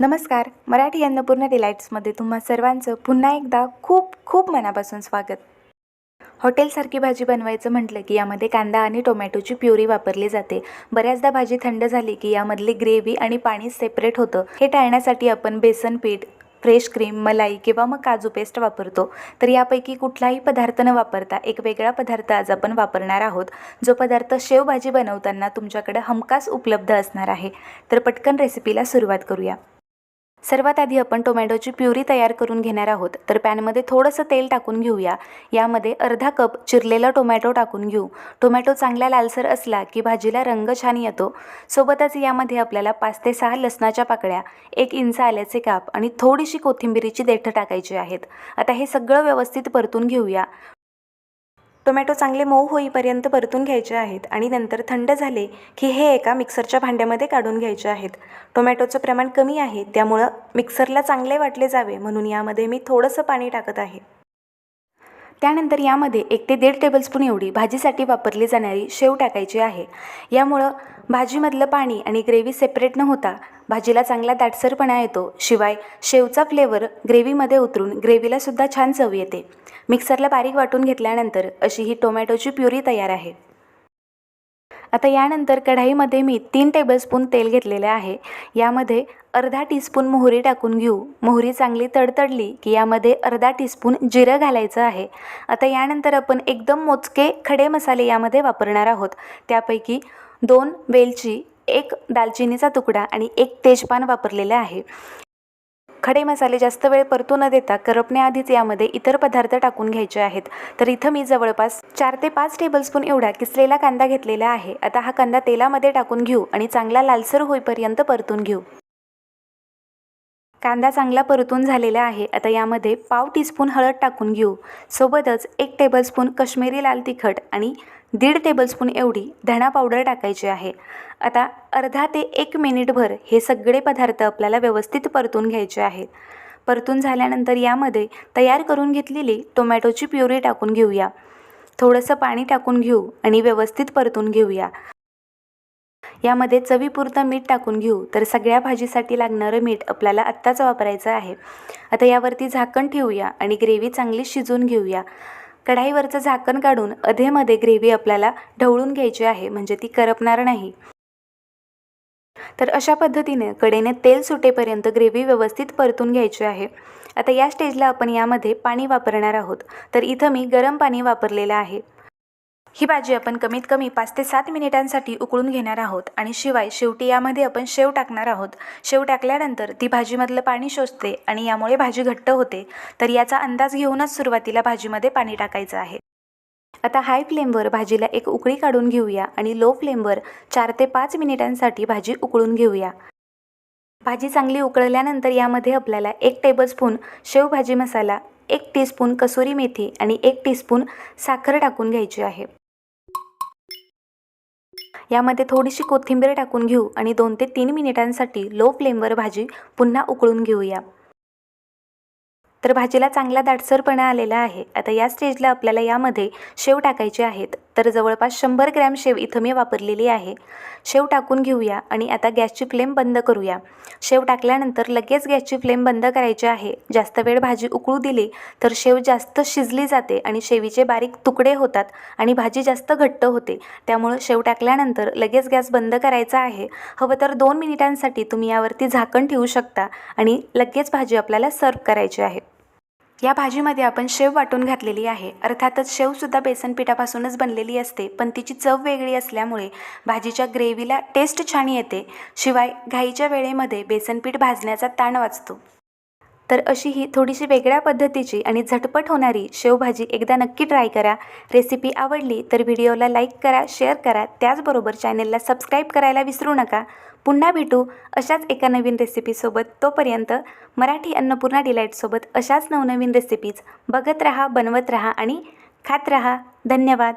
नमस्कार. मराठी अन्नपूर्ण डिलाईट्समध्ये तुम्हा सर्वांचं पुन्हा एकदा खूप खूप मनापासून स्वागत. हॉटेलसारखी भाजी बनवायचं म्हटलं की यामध्ये कांदा आणि टोमॅटोची प्युरी वापरली जाते. बऱ्याचदा भाजी थंड झाली की यामधली ग्रेव्ही आणि पाणी सेपरेट होतं. हे टाळण्यासाठी आपण बेसन पीठ फ्रेश क्रीम मलाई किंवा मग काजू पेस्ट वापरतो. तर यापैकी कुठलाही पदार्थ न वापरता एक वेगळा पदार्थ आज आपण वापरणार आहोत. जो पदार्थ शेवभाजी बनवताना तुमच्याकडे हमखास उपलब्ध असणार आहे. तर पटकन रेसिपीला सुरुवात करूया. सर्वात आधी आपण टोमॅटोची प्युरी तयार करून घेणार आहोत. तर पॅनमध्ये थोडंसं तेल टाकून घेऊया. यामध्ये अर्धा कप चिरलेला टोमॅटो टाकून घेऊ. टोमॅटो चांगला लालसर असला की भाजीला रंग छान येतो. सोबतच यामध्ये आपल्याला पाच ते सहा लसणाच्या पाकळ्या एक इंच आल्याचे काप आणि थोडीशी कोथिंबिरीची देठं टाकायची आहेत. आता हे सगळं व्यवस्थित परतून घेऊया. टोमॅटो चांगले मऊ होईपर्यंत परतून घ्यायचे आहेत आणि नंतर थंड झाले की हे एका मिक्सरच्या भांड्यामध्ये काढून घ्यायचे आहेत. टोमॅटोचं प्रमाण कमी आहे त्यामुळं मिक्सरला चांगले वाटले जावे म्हणून यामध्ये मी थोडंसं पाणी टाकत आहे. त्यानंतर यामध्ये एक ते दीड टेबलस्पून एवढी भाजीसाठी वापरली जाणारी शेव टाकायची आहे. यामुळं भाजीमधलं पाणी आणि ग्रेव्ही सेपरेट न होता भाजीला चांगला दाटसरपणा येतो. शिवाय शेवचा फ्लेवर ग्रेव्हीमध्ये उतरून ग्रेव्हीलासुद्धा छान चव येते. मिक्सरला बारीक वाटून घेतल्यानंतर अशी ही टोमॅटोची प्युरी तयार आहे. आता यानंतर कढाईमध्ये मी तीन टेबलस्पून तेल घेतलेले आहे. यामध्ये अर्धा टीस्पून मोहरी टाकून घेऊ. मोहरी चांगली तडतडली की यामध्ये अर्धा टीस्पून जिरं घालायचं आहे. आता यानंतर आपण एकदम मोजके खडे मसाले यामध्ये वापरणार आहोत. त्यापैकी दोन वेलची एक दालचिनीचा तुकडा आणि एक तेजपान वापरलेलं आहे. खडे मसाले जास्त वेळ परतू न देता करपण्याआधीच यामध्ये इतर पदार्थ टाकून घ्यायचे आहेत. तर इथं मी जवळपास चार ते पाच टेबलस्पून एवढा किसलेला कांदा घेतलेला आहे. आता हा कांदा तेलामध्ये टाकून घेऊ आणि चांगला लालसर होईपर्यंत परतून घेऊ. कांदा चांगला परतून झालेला आहे. आता यामध्ये पाव टीस्पून हळद टाकून घेऊ. सोबतच एक टेबलस्पून कश्मीरी लाल तिखट आणि दीड टेबलस्पून एवढी धणा पावडर टाकायची आहे. आता अर्धा ते एक मिनिटभर हे सगळे पदार्थ आपल्याला व्यवस्थित परतून घ्यायचे आहेत. परतून झाल्यानंतर यामध्ये तयार करून घेतलेली टोमॅटोची प्युरी टाकून घेऊया. थोडंसं पाणी टाकून घेऊ आणि व्यवस्थित परतून घेऊया. यामध्ये चवीपुरतं मीठ टाकून घेऊ. तर सगळ्या भाजीसाठी लागणारं मीठ आपल्याला आत्ताच वापरायचं आहे. आता यावरती झाकण ठेवूया आणि ग्रेव्ही चांगली शिजवून घेऊया. कढाईवरचं झाकण काढून अधेमध्ये ग्रेव्ही आपल्याला ढवळून घ्यायची आहे म्हणजे ती करपणार नाही. तर अशा पद्धतीने कडेने तेल सुटेपर्यंत ग्रेव्ही व्यवस्थित परतून घ्यायची आहे. आता या स्टेजला आपण यामध्ये पाणी वापरणार आहोत. तर इथं मी गरम पाणी वापरलेलं आहे. ही भाजी आपण कमीत कमी पाच ते सात मिनिटांसाठी उकळून घेणार आहोत आणि शिवाय शेवटी यामध्ये आपण शेव टाकणार आहोत. शेव टाकल्यानंतर ती भाजीमधलं पाणी शोषते आणि यामुळे भाजी घट्ट होते. तर याचा अंदाज घेऊनच सुरुवातीला भाजीमध्ये पाणी टाकायचं आहे. आता हाय फ्लेमवर भाजीला एक उकळी काढून घेऊया आणि लो फ्लेमवर चार ते पाच मिनिटांसाठी भाजी उकळून घेऊया. भाजी चांगली उकळल्यानंतर यामध्ये आपल्याला एक टेबलस्पून शेवभाजी मसाला एक टीस्पून कसुरी मेथी आणि एक टीस्पून साखर टाकून घ्यायची आहे. यामध्ये थोडीशी कोथिंबीर टाकून घेऊ आणि दोन ते तीन मिनिटांसाठी लो फ्लेमवर भाजी पुन्हा उकळून घेऊया. तर भाजीला चांगला दाटसरपणा आलेला आहे. आता या स्टेजला आपल्याला यामध्ये शेव टाकायचे आहेत. तर जवळपास शंभर ग्रॅम शेव इथं मी वापरलेली आहे. शेव टाकून घेऊया आणि आता गॅसची फ्लेम बंद करूया. शेव टाकल्यानंतर लगेच गॅसची फ्लेम बंद करायची आहे. जास्त वेळ भाजी उकळू दिली तर शेव जास्त शिजली जाते आणि शेवीचे बारीक तुकडे होतात आणि भाजी जास्त घट्ट होते. त्यामुळं शेव टाकल्यानंतर लगेच गॅस बंद करायचा आहे. हवं तर दोन मिनिटांसाठी तुम्ही यावरती झाकण ठेवू शकता आणि लगेच भाजी आपल्याला सर्व करायची आहे. या भाजीमध्ये आपण शेव वाटून घातलेली आहे. अर्थातच शेवसुद्धा बेसन पिठापासूनच बनलेली असते पण तिची चव वेगळी असल्यामुळे भाजीच्या ग्रेव्हीला टेस्ट छान येते. शिवाय घाईच्या वेळेमध्ये बेसनपीठ भाजण्याचा ताण वाचतो. तर अशी ही थोडीशी वेगळ्या पद्धतीची आणि झटपट होणारी शेवभाजी एकदा नक्की ट्राय करा. रेसिपी आवडली तर व्हिडिओला लाईक करा शेअर करा. त्याचबरोबर चॅनेलला सबस्क्राईब करायला विसरू नका. पुन्हा भेटू अशाच एका नवीन रेसिपीसोबत तोपर्यंत मराठी अन्नपूर्णा डिलाईटसोबत अशाच नवनवीन रेसिपीज बघत रहा बनवत रहा आणि खात रहा. धन्यवाद.